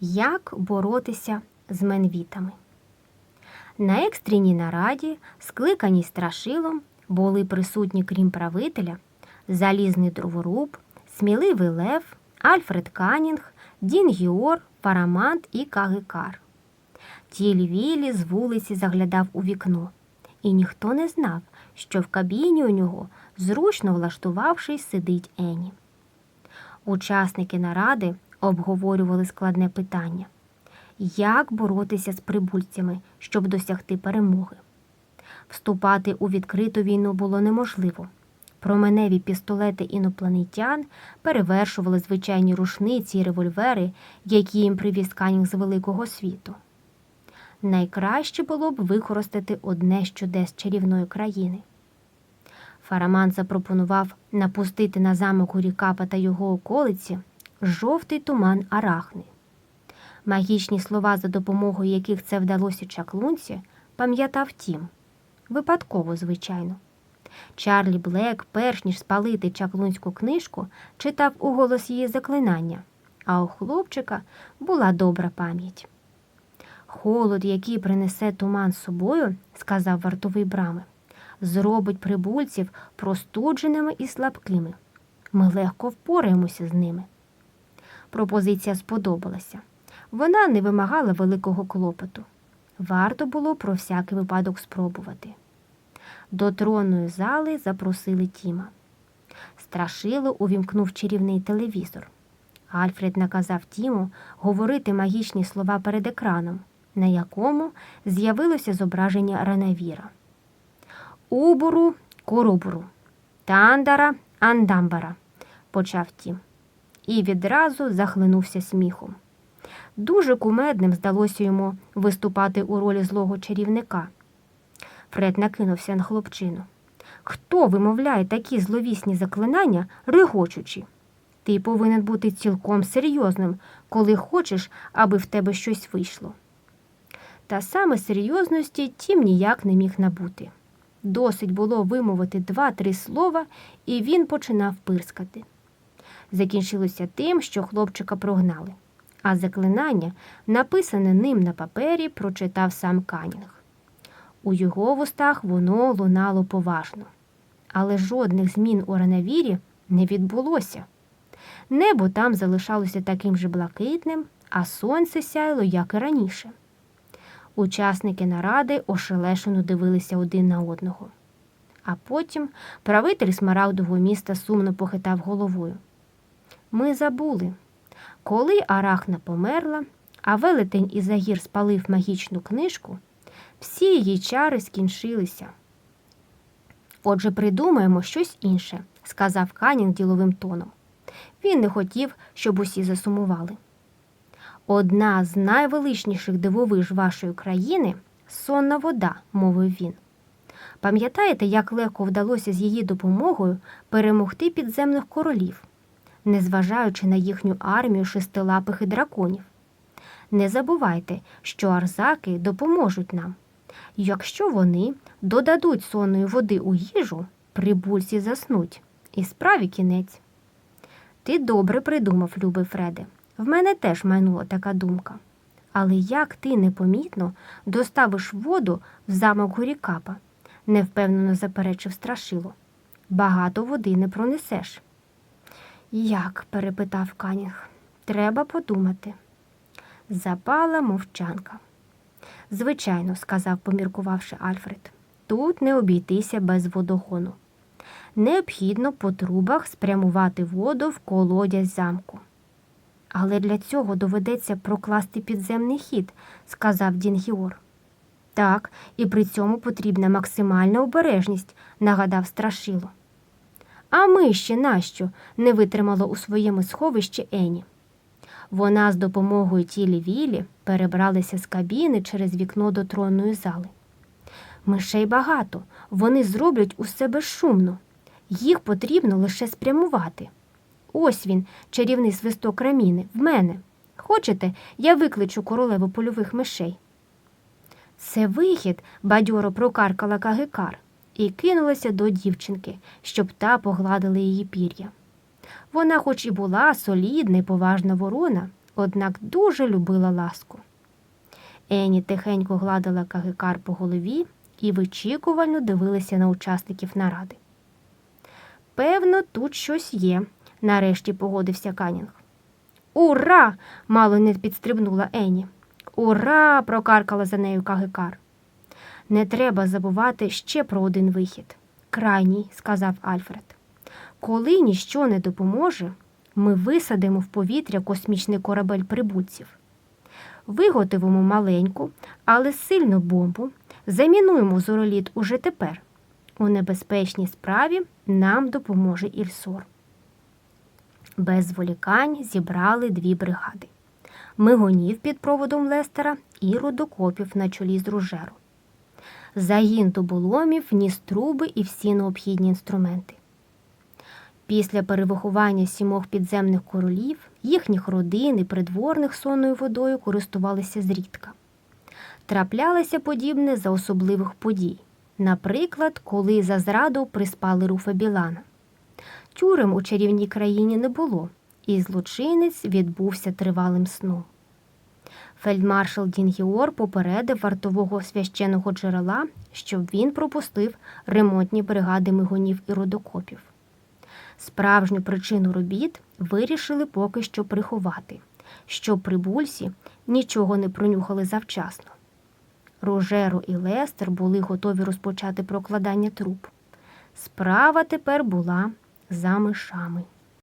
Як боротися з менвітами. На екстреній нараді, скликаній страшилом, були присутні, крім правителя, залізний дроворуб, сміливий лев, Альфред Канінг, Дін Гіор, Парамант і Кагикар. Тіль Вілі з вулиці заглядав у вікно, і ніхто не знав, що в кабіні у нього, зручно влаштувавшись, сидить Ені. Учасники наради обговорювали складне питання як боротися з прибульцями, щоб досягти перемоги. Вступати у відкриту війну було неможливо. Променеві пістолети інопланетян перевершували звичайні рушниці і револьвери, які їм привіз Канінг з великого світу. Найкраще було б використати одне з чудес чарівної країни. Фараман запропонував напустити на замок Урікапа та його околиці жовтий туман арахни. Магічні слова, за допомогою яких це вдалося чаклунці, пам'ятав тім. Випадково, звичайно. Чарлі Блек, перш ніж спалити чаклунську книжку, читав уголос її заклинання, а у хлопчика була добра пам'ять. Холод, який принесе туман з собою, сказав вартовий брами, зробить прибульців простудженими і слабкими. Ми легко впораємося з ними. Пропозиція сподобалася. Вона не вимагала великого клопоту. Варто було про всякий випадок спробувати. До тронної зали запросили Тіма. Страшило увімкнув чарівний телевізор. Альфред наказав Тіму говорити магічні слова перед екраном, на якому з'явилося зображення Ранавіра. Убуру, коробуру, тандара, андамбара, почав Тім. І відразу захлинувся сміхом. Дуже кумедним здалося йому виступати у ролі злого чарівника. Фред накинувся на хлопчину. Хто вимовляє такі зловісні заклинання, регочучи? Ти повинен бути цілком серйозним, коли хочеш, аби в тебе щось вийшло. Та саме серйозності тім ніяк не міг набути. Досить було вимовити два-три слова, і він починав пирскати. Закінчилося тим, що хлопчика прогнали, а заклинання, написане ним на папері, прочитав сам Канінг. У його вустах воно лунало поважно, але жодних змін у ранавірі не відбулося. Небо там залишалося таким же блакитним, а сонце сяйло, як і раніше. Учасники наради ошелешено дивилися один на одного. А потім правитель смарагдового міста сумно похитав головою. Ми забули. Коли Арахна померла, а велетень із загір спалив магічну книжку, всі її чари скінчилися. Отже, придумаємо щось інше, сказав Канінг діловим тоном. Він не хотів, щоб усі засумували. Одна з найвеличніших дивовиж вашої країни сонна вода, мовив він. Пам'ятаєте, як легко вдалося з її допомогою перемогти підземних королів, незважаючи на їхню армію шестилапих і драконів? Не забувайте, що арзаки допоможуть нам. Якщо вони додадуть сонної води у їжу, прибульці заснуть, і справі кінець. Ти добре придумав, любий Фреде. В мене теж майнула така думка. Але як ти непомітно доставиш воду в замок Гурікапа? невпевнено заперечив страшило. Багато води не пронесеш. Як? перепитав Канінг. Треба подумати. Запала мовчанка. Звичайно, сказав, поміркувавши Альфред, тут не обійтися без водогону. Необхідно по трубах спрямувати воду в колодязь замку. Але для цього доведеться прокласти підземний хід, сказав Дінгіор. Так, і при цьому потрібна максимальна обережність, нагадав страшило. А ми ще нащо? не витримало у своєму сховищі Ені. Вона з допомогою тілі Вілі перебралися з кабіни через вікно до тронної зали. Мишей багато, вони зроблять усе безшумно. Їх потрібно лише спрямувати. Ось він, чарівний свисток раміни, в мене. Хочете, я викличу королеву польових мишей. Це вихід, бадьоро прокаркала Кагикар і кинулася до дівчинки, щоб та погладила її пір'я. Вона, хоч і була солідна й поважна ворона, однак дуже любила ласку. Ені тихенько гладила кагикар по голові і вичікувально дивилася на учасників наради. Певно, тут щось є, нарешті погодився Канінг. Ура! мало не підстрибнула Ені. Ура! прокаркала за нею Кагикар. Не треба забувати ще про один вихід. Крайній, сказав Альфред. Коли ніщо не допоможе, ми висадимо в повітря космічний корабель прибульців. Виготовимо маленьку, але сильну бомбу, замінуємо зороліт уже тепер. У небезпечній справі нам допоможе Ільсор. Без зволікань зібрали дві бригади мигонів під проводом Лестера і рудокопів на чолі з Ружеру. Загін дуболомів ніс труби і всі необхідні інструменти. Після перевиховання сімох підземних королів їхніх родин і придворних сонною водою користувалися зрідка. Траплялося подібне за особливих подій, наприклад, коли за зраду приспали Руфа Білана. Тюрем у чарівній країні не було, і злочинець відбувся тривалим сном. Фельдмаршал Дінгіор попередив вартового священого джерела, щоб він пропустив ремонтні бригади мигунів і рудокопів. Справжню причину робіт вирішили поки що приховати, щоб прибульці нічого не пронюхали завчасно. Рожеро і Лестер були готові розпочати прокладання труб. Справа тепер була за мишами.